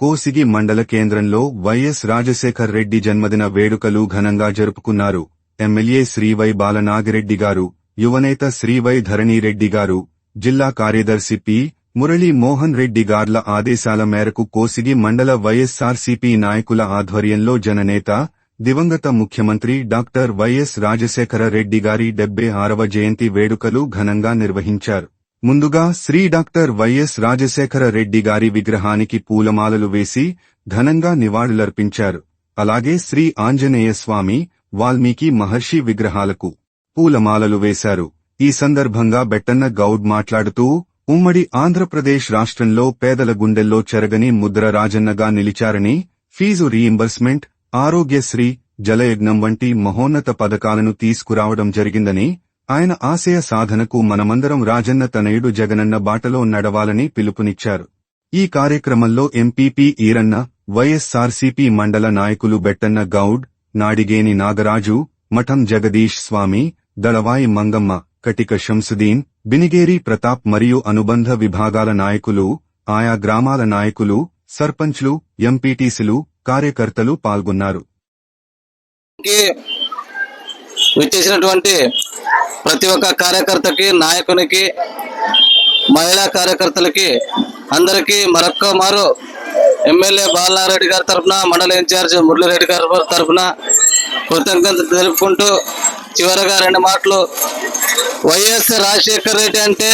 కోసిగి మండల కేంద్రంలో వైఎస్ రాజశేఖర్ రెడ్డి జన్మదిన వేడుకలు ఘనంగా జరుపుకున్నారు. ఎమ్మెల్యే శ్రీవై బాలనాగిరెడ్డి గారు యువనేత శ్రీవై ధరణిరెడ్డి గారు జిల్లా కార్యదర్శి పి. మురళీ మోహన్ రెడ్డి గార్ల ఆదేశాల మేరకు కోసిగి మండల వైఎస్సార్సీపీ నాయకుల ఆధ్వర్యంలో జననేత దివంగత ముఖ్యమంత్రి డాక్టర్ వైఎస్ రాజశేఖర రెడ్డి గారి డెబ్బై ఆరవ జయంతి వేడుకలు ఘనంగా నిర్వహించారు. ముందుగా శ్రీ డాక్టర్ వైఎస్ రాజశేఖర రెడ్డి గారి విగ్రహానికి పూలమాలలు వేసి ఘనంగా నివాళులర్పించారు. అలాగే శ్రీ ఆంజనేయ స్వామి వాల్మీకి మహర్షి విగ్రహాలకు పూలమాలలు వేశారు. ఈ సందర్భంగా బెట్టన్న గౌడ్ మాట్లాడుతూ ఉమ్మడి ఆంధ్రప్రదేశ్ రాష్ట్రంలో పేదల గుండెల్లో చెరగని ముద్ర రాజన్నగా నిలిచారని ఫీజు రీయింబర్స్మెంట్ ఆరోగ్యశ్రీ జలయజ్ఞం వంటి మహోన్నత పథకాలను తీసుకురావడం జరిగిందని ఆయన ఆశయ సాధనకు మనమందరం రాజన్న తనయుడు జగనన్న బాటలో నడవాలని పిలుపునిచ్చారు. ఈ కార్యక్రమంలో ఎంపీపీ ఈరన్న వైఎస్సార్సీపీ మండల నాయకులు బెట్టన్న గౌడ్ నాడిగేని నాగరాజు మఠం జగదీష్ స్వామి దళవాయి మంగమ్మ కటిక షంసుదీన్ బినిగేరి ప్రతాప్ మరియు అనుబంధ విభాగాల నాయకులు ఆయా గ్రామాల నాయకులు సర్పంచ్లు ఎంపీటీసీలు కార్యకర్తలు పాల్గొన్నారు. విచ్చేసినటువంటి ప్రతి ఒక్క కార్యకర్తకి నాయకునికి మహిళా కార్యకర్తలకి అందరికీ మరొక్క మారు ఎమ్మెల్యే బాలనారెడ్డి గారి తరఫున మండల ఇన్ఛార్జ్ మురళిరెడ్డి గారి తరఫున కృతజ్ఞత తెలుపుకుంటూ చివరగా రెండు మాటలు. వైఎస్ రాజశేఖర్ రెడ్డి అంటే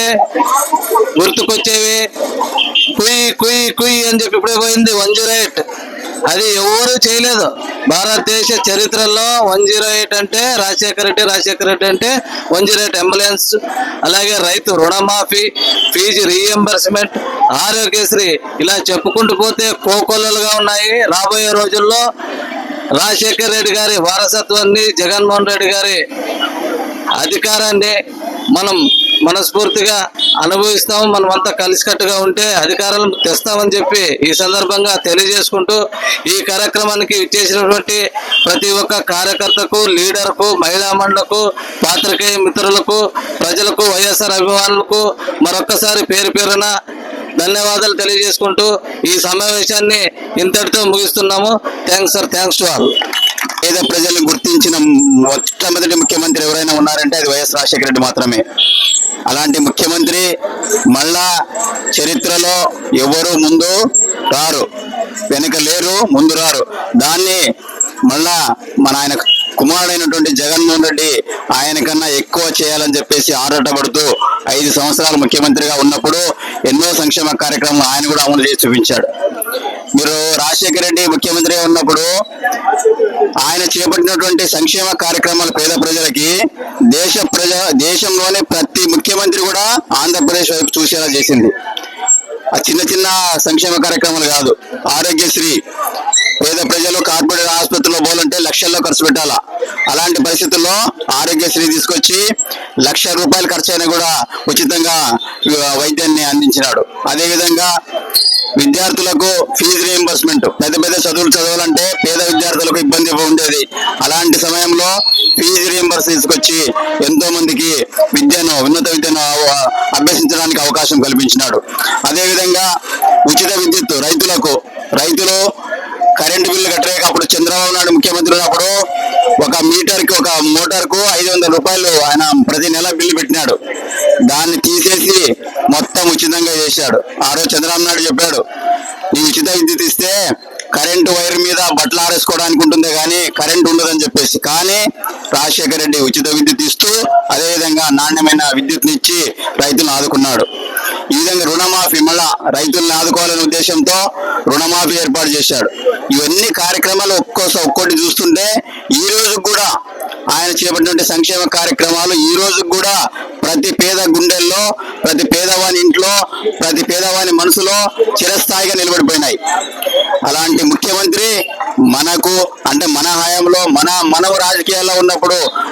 గుర్తుకొచ్చేవి. కుయ్ కుయ్ కుయ్ అని చెప్పి ఇప్పుడే పోయింది. వన్ జీరో ఎయిట్ అది ఎవరు చేయలేదు. భారతదేశ చరిత్రలో వన్ జీరో ఎయిట్ అంటే రాజశేఖర రెడ్డి రాజశేఖర రెడ్డి అంటే వన్ జీరో ఎయిట్ అంబులెన్స్ అలాగే రైతు రుణమాఫీ ఫీజు రీఎంబర్స్మెంట్ ఆరోగ్యశ్రీ ఇలా చెప్పుకుంటూ పోతే కోకొల్లలుగా ఉన్నాయి. రాబోయే రోజుల్లో రాజశేఖర రెడ్డి గారి వారసత్వాన్ని జగన్మోహన్ రెడ్డి గారి అధికారాన్ని మనం మనస్ఫూర్తిగా అనుభవిస్తాము మనం అంతా కలిసికట్టుగా ఉంటే అధికారాలను తెస్తామని చెప్పి ఈ సందర్భంగా తెలియజేసుకుంటూ ఈ కార్యక్రమానికి ఇచ్చేసినటువంటి ప్రతి ఒక్క కార్యకర్తకు లీడర్కు మహిళా మండలకు పాత్రికేయ మిత్రులకు ప్రజలకు వైఎస్ఆర్ అభిమానులకు మరొక్కసారి పేరు పేరున ధన్యవాదాలు తెలియజేసుకుంటూ ఈ సమావేశాన్ని ఇంతటితో ముగిస్తున్నాము. Thanks sir thanks to all పేద ప్రజల్ని గుర్తించిన మొట్టమొదటి ముఖ్యమంత్రి ఎవరైనా ఉన్నారంటే అది వైఎస్ రాజశేఖర రెడ్డి మాత్రమే. అలాంటి ముఖ్యమంత్రి మళ్ళా చరిత్రలో ఎవరు ముందు రారు వెనుక లేరు ముందు రారు. దాన్ని మళ్ళా మన ఆయన కుమారుడైనటువంటి జగన్మోహన్ రెడ్డి ఆయన కన్నా ఎక్కువ చేయాలని చెప్పేసి ఆరాటపడుతూ ఐదు సంవత్సరాలు ముఖ్యమంత్రిగా ఉన్నప్పుడు ఎన్నో సంక్షేమ కార్యక్రమాలు ఆయన కూడా అమలు చేసి చూపించాడు. మీరు రాజశేఖర రెడ్డి ముఖ్యమంత్రిగా ఉన్నప్పుడు ఆయన చేపట్టినటువంటి సంక్షేమ కార్యక్రమాలు పేద ప్రజలకి దేశ ప్రజ దేశంలోనే ప్రతి ముఖ్యమంత్రి కూడా ఆంధ్రప్రదేశ్ వైపు చూసేలా చేసింది. ఆ చిన్న చిన్న సంక్షేమ కార్యక్రమాలు కాదు ఆరోగ్యశ్రీ పేద ప్రజలు కార్పొరేట్ ఆసుపత్రి లక్షల్లో ఖర్చు పెట్టాలా? అలాంటి పరిస్థితుల్లో ఆరోగ్యశ్రీ తీసుకొచ్చి లక్ష రూపాయలు ఖర్చు అయినా కూడా ఉచితంగా వైద్యాన్ని అందించినాడు. అదేవిధంగా విద్యార్థులకు ఫీజు రియంబర్స్మెంట్ పెద్ద పెద్ద చదువులు చదవాలంటే పేద విద్యార్థులకు ఇబ్బంది ఉండేది. అలాంటి సమయంలో ఫీజు రియంబర్స్ తీసుకొచ్చి ఎంతో మందికి విద్యను ఉన్నత విద్యను అభ్యసించడానికి అవకాశం కల్పించినాడు. అదేవిధంగా ఉచిత విద్యుత్ రైతులకు రైతులు కరెంటు బిల్లు కట్టలేక అప్పుడు చంద్రబాబు నాయుడు ముఖ్యమంత్రి ఉన్నప్పుడు ఒక మీటర్కి ఒక మోటార్కు ఐదు వందల రూపాయలు ఆయన ప్రతి నెల బిల్లు పెట్టినాడు. దాన్ని తీసేసి మొత్తం ఉచితంగా చేశాడు. ఆ రోజు చంద్రబాబు నాయుడు చెప్పాడు ఈ ఉచిత విద్యుత్ ఇస్తే కరెంటు వైర్ మీద బట్టలు ఆరేసుకోవడానికి ఉంటుంది కానీ కరెంట్ ఉండదని చెప్పేసి. కానీ రాజశేఖర రెడ్డి ఉచిత విద్యుత్ ఇస్తూ అదేవిధంగా నాణ్యమైన విద్యుత్నిచ్చి రైతులను ఆదుకున్నాడు. ఈ విధంగా రుణమాఫీ మళ్ళా రైతుల్ని ఆదుకోవాలనే ఉద్దేశంతో రుణమాఫీ ఏర్పాటు చేశాడు. ఇవన్నీ కార్యక్రమాలు ఒక్కోసారి ఒక్కోటి చూస్తుంటే ఈ రోజు కూడా ఆయన చేపట్టినటువంటి సంక్షేమ కార్యక్రమాలు ఈ రోజు కూడా ప్రతి పేద గుండెల్లో ప్రతి పేదవాని ఇంట్లో ప్రతి పేదవాని మనసులో చిరస్థాయిగా నిలబడిపోయినాయి. అలాంటి ముఖ్యమంత్రి మనకు అంటే మన హయాంలో మన మనవ రాజకీయాల్లో ఉన్నప్పుడు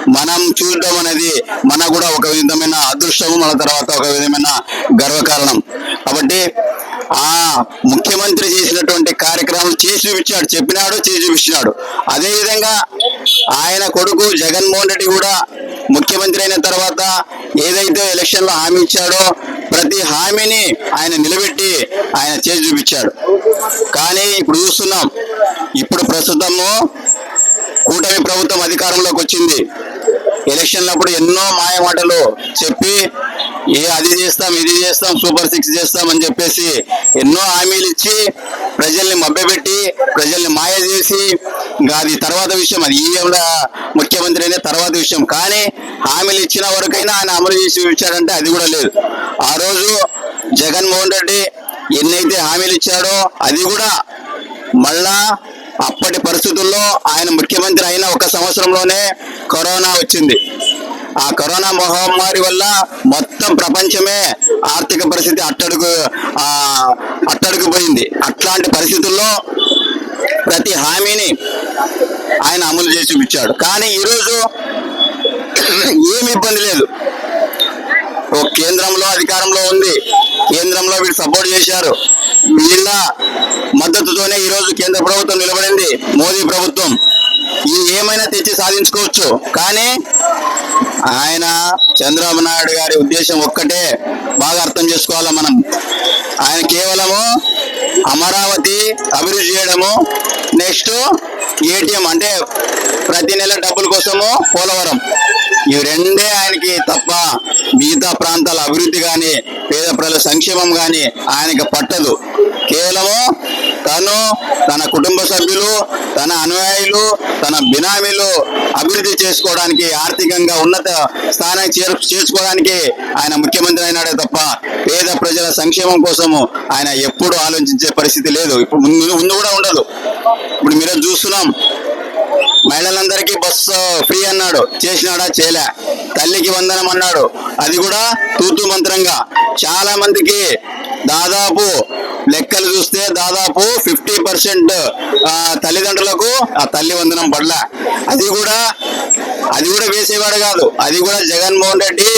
మనం చూడడం అనేది మన కూడా ఒక విధమైన అదృష్టము మన తర్వాత ఒక విధమైన గర్వకారణం. కాబట్టి ఆ ముఖ్యమంత్రి చేసినటువంటి కార్యక్రమాలు చేసి చూపించాడు చెప్పినాడు చేసి చూపించినాడు అదేవిధంగా ఆయన కొడుకు జగన్మోహన్ రెడ్డి కూడా ముఖ్యమంత్రి అయిన తర్వాత ఏదైతే ఎలక్షన్లో హామీ ఇచ్చాడో ప్రతి హామీని ఆయన నిలబెట్టి ఆయన చేసి చూపించాడు కానీ ఇప్పుడు చూస్తున్నాం ఇప్పుడు ప్రస్తుతము కూటమి ప్రభుత్వం అధికారంలోకి వచ్చింది. ఎలక్షన్లప్పుడు ఎన్నో మాయ మాటలు చెప్పి ఏ అది చేస్తాం ఇది చేస్తాం సూపర్ సిక్స్ చేస్తాం అని చెప్పేసి ఎన్నో హామీలు ఇచ్చి ప్రజల్ని మభ్యపెట్టి ప్రజల్ని మాయ చేసి ఇంకా అది తర్వాత విషయం అది ఈఎంల ముఖ్యమంత్రి అనే తర్వాత విషయం. కానీ హామీలు ఇచ్చిన వరకైనా ఆయన అమలు చేసి ఇచ్చాడంటే అది కూడా లేదు. ఆ రోజు జగన్మోహన్ రెడ్డి ఎన్నైతే హామీలు ఇచ్చాడో అది కూడా మళ్ళా అప్పటి పరిస్థితుల్లో ఆయన ముఖ్యమంత్రి అయిన ఒక సంవత్సరంలోనే కరోనా వచ్చింది. ఆ కరోనా మహమ్మారి వల్ల మొత్తం ప్రపంచమే ఆర్థిక పరిస్థితి అట్టడుగు అట్టడుగుపోయింది. అట్టడుగు పోయింది అట్లాంటి పరిస్థితుల్లో ప్రతి హామీని ఆయన అమలు చేసి చూపించాడు. కానీ ఈరోజు ఏమి ఇబ్బంది లేదు. ఓ కేంద్రంలో అధికారంలో ఉంది. కేంద్రంలో వీళ్ళు సపోర్ట్ చేశారు. వీళ్ళ మద్దతుతోనే ఈ రోజు కేంద్ర ప్రభుత్వం నిలబడింది. మోదీ ప్రభుత్వం. ఈ ఏమైనా తెచ్చి సాధించుకోవచ్చు. కానీ ఆయన చంద్రబాబు నాయుడు గారి ఉద్దేశం ఒక్కటే. బాగా అర్థం చేసుకోవాలా మనం? ఆయన కేవలము అమరావతి అభివృద్ధి చేయడము నెక్స్ట్ ఏటీఎం అంటే ప్రతి నెల డబ్బుల కోసము పోలవరం. ఇవి రెండే ఆయనకి తప్ప మిగతా ప్రాంతాల అభివృద్ధి కానీ పేద ప్రజల సంక్షేమం కానీ ఆయనకి పట్టదు. కేవలము తను తన కుటుంబ సభ్యులు తన అనుయాయులు తన బినామీలు అభివృద్ధి చేసుకోవడానికి ఆర్థికంగా ఉన్నత స్థానానికి చేరు చేర్చుకోవడానికి ఆయన ముఖ్యమంత్రి అయినాడే తప్ప పేద ప్రజల సంక్షేమం కోసము ఆయన ఎప్పుడు ఆలోచించే పరిస్థితి లేదు. ఇప్పుడు ముందు ముందు కూడా ఉండదు. ఇప్పుడు మీరు చూస్తున్నాం మహిళలందరికీ బస్సు ఫ్రీ అన్నాడు. చేసినాడా? చేయలే. తల్లికి వందనం అన్నాడు. అది కూడా తూతు మంత్రంగా. చాలా మందికి దాదాపు లెక్కలు చూస్తే దాదాపు ఫిఫ్టీ పర్సెంట్ తల్లిదండ్రులకు ఆ తల్లి వందనం పడలే. అది కూడా అది కూడా వేసేవాడు కాదు. అది కూడా జగన్మోహన్ రెడ్డి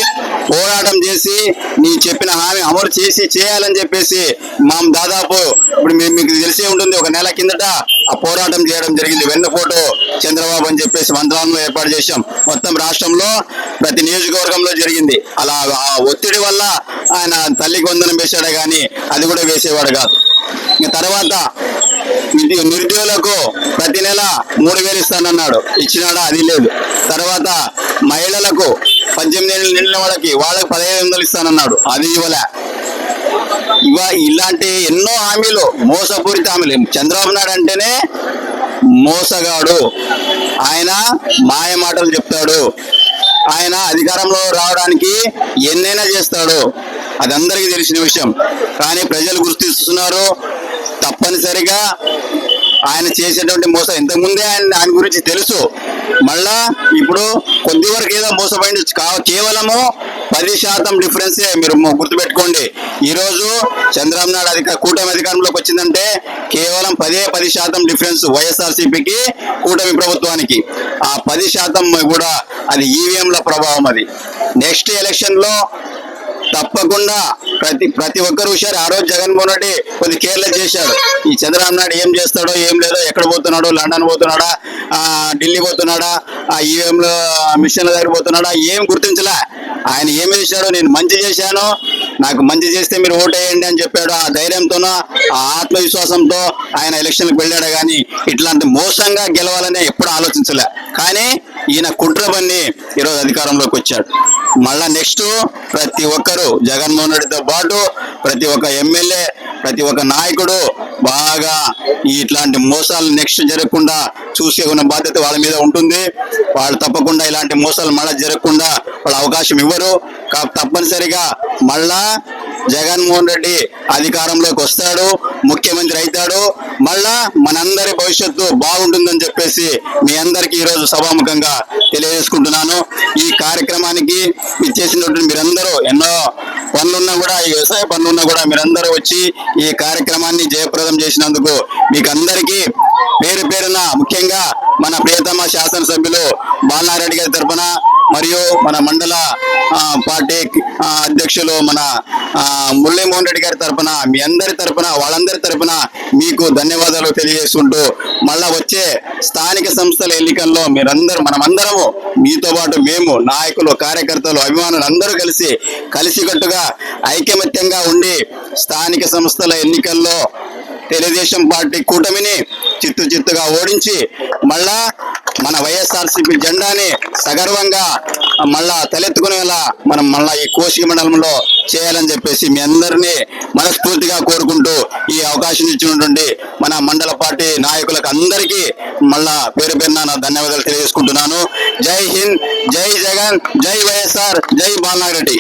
పోరాటం చేసి నీ చెప్పిన హామీ అమలు చేసి చేయాలని చెప్పేసి మా దాదాపు ఇప్పుడు మీకు తెలిసే ఉంటుంది ఒక నెల కిందట ఆ పోరాటం చేయడం జరిగింది. వెన్న ఫోటో చంద్రబాబు అని చెప్పేసి మంత్రాలను ఏర్పాటు చేశాం. మొత్తం రాష్ట్రంలో ప్రతి నియోజకవర్గంలో జరిగింది. అలా ఆ ఒత్తిడి వల్ల ఆయన తల్లికి వందనం వేశాడే కానీ అది కూడా వేసేవాడు కాదు. తర్వాత నిరుద్యోగులకు ప్రతి నెల మూడు వేలు ఇస్తానన్నాడు. ఇచ్చినాడా? అది లేదు. తర్వాత మహిళలకు పద్దెనిమిది ఏళ్ళు నిండిన వాళ్ళకి వాళ్ళకి పదిహేను వందలు ఇస్తానన్నాడు. అది ఇవ్వలే. ఇవ ఇలాంటి ఎన్నో హామీలు మోసపూరిత హామీలు. చంద్రబాబు నాయుడు అంటేనే మోసగాడు. ఆయన మాయ మాటలు చెప్తాడు. ఆయన అధికారంలో రావడానికి ఎన్నైనా చేస్తాడు. అది అందరికీ తెలిసిన విషయం. కానీ ప్రజలు గుర్తిస్తున్నారు. తప్పనిసరిగా ఆయన చేసేటువంటి మోసం ఇంతకుముందే ఆయన ఆయన గురించి తెలుసు. మళ్ళా ఇప్పుడు కొద్ది వరకు ఏదో మోసపోయింది కా- కేవలము పది శాతం డిఫరెన్సే మీరు గుర్తుపెట్టుకోండి. ఈరోజు చంద్రబాబు నాయుడు అధిక కూటమి అధికారంలోకి వచ్చిందంటే కేవలం పదే పది శాతం డిఫరెన్స్ వైఎస్ఆర్సీపీకి కూటమి ప్రభుత్వానికి. ఆ పది శాతం కూడా అది ఈవీఎంల ప్రభావం అది. నెక్స్ట్ ఎలక్షన్లో తప్పకుండా ప్రతి ప్రతి ఒక్కరు హుషారు. ఆ రోజు జగన్మోహన్ రెడ్డి కొద్ది కేర్లు చేశాడు. ఈ చంద్రబాబు నాయుడు ఏం చేస్తాడో ఏం లేదో ఎక్కడ పోతున్నాడో లండన్ పోతున్నాడా ఆ ఢిల్లీ పోతున్నాడా ఆ ఈవీఎం మిషన్ల దగ్గర పోతున్నాడా ఏం గుర్తించలే. ఆయన ఏం చేశాడో నేను మంచి చేశాను. నాకు మంచి చేస్తే మీరు ఓటేయండి అని చెప్పాడు. ఆ ధైర్యంతోనో ఆ ఆత్మవిశ్వాసంతో ఆయన ఎలక్షన్కి వెళ్ళాడు కానీ ఇట్లాంటి మోసంగా గెలవాలని ఎప్పుడు ఆలోచించలే. కానీ ఈయన కుట్రబన్ని ఈరోజు అధికారంలోకి వచ్చాడు. మళ్ళా నెక్స్ట్ ప్రతి ఒక్కరు జగన్మోహన్ రెడ్డితో పాటు ప్రతి ఒక్క ఎమ్మెల్యే ప్రతి ఒక్క నాయకుడు బాగా ఇట్లాంటి మోసాలు నెక్స్ట్ జరగకుండా చూసే ఉన్న బాధ్యత వాళ్ళ మీద ఉంటుంది. వాళ్ళు తప్పకుండా ఇలాంటి మోసాలు మళ్ళా జరగకుండా వాళ్ళు అవకాశం ఇవ్వరు. కా- తప్పనిసరిగా మళ్ళా జగన్మోహన్ రెడ్డి అధికారంలోకి వస్తాడు ముఖ్యమంత్రి అవుతాడు. మళ్ళా మనందరి భవిష్యత్తు బాగుంటుందని చెప్పేసి మీ అందరికీ ఈరోజు సభాముఖంగా తెలియజేసుకుంటున్నాను. ఈ కార్యక్రమానికి ఇచ్చేసినటువంటి మీరందరూ ఎన్నో పనులున్నా కూడా ఈ వ్యవసాయ పనులున్నా కూడా మీరందరూ వచ్చి ఈ కార్యక్రమాన్ని జయప్రదం చేసినందుకు మీకు అందరికీ పేరు పేరున ముఖ్యంగా మన ప్రియతమ శాసనసభ్యులు బాలనారెడ్డి గారి తరఫున మరియు మన మండల పార్టీ అధ్యక్షులు మన ఆ, మురళీమోహన్ రెడ్డి గారి తరపున మీ అందరి తరపున వాళ్ళందరి తరపున మీకు ధన్యవాదాలు తెలియజేసుకుంటూ మళ్ళా వచ్చే స్థానిక సంస్థల ఎన్నికల్లో మీరందరూ మనమందరము మీతో పాటు మేము నాయకులు కార్యకర్తలు అభిమానులు అందరూ కలిసి కలిసికట్టుగా ఐకమత్యంగా ఉండి స్థానిక సంస్థల ఎన్నికల్లో తెలుగుదేశం పార్టీ కూటమిని చిత్తు చిత్తుగా ఓడించి మళ్ళా మన వైఎస్ఆర్సీపీ జెండాని సగర్వంగా మళ్ళా తలెత్తుకునేలా మనం మళ్ళా ఈ కోశిక మండలంలో చేయాలని చెప్పేసి మీ అందరినీ మనస్ఫూర్తిగా కోరుకుంటూ ఈ అవకాశం ఇచ్చినటువంటి మన మండల పార్టీ నాయకులకు అందరికీ మళ్ళా పేరు పేరున నా ధన్యవాదాలు తెలియజేసుకుంటున్నాను. జై హింద్ జై జగన్ జై వైఎస్ఆర్ జై బాలనారెడ్డి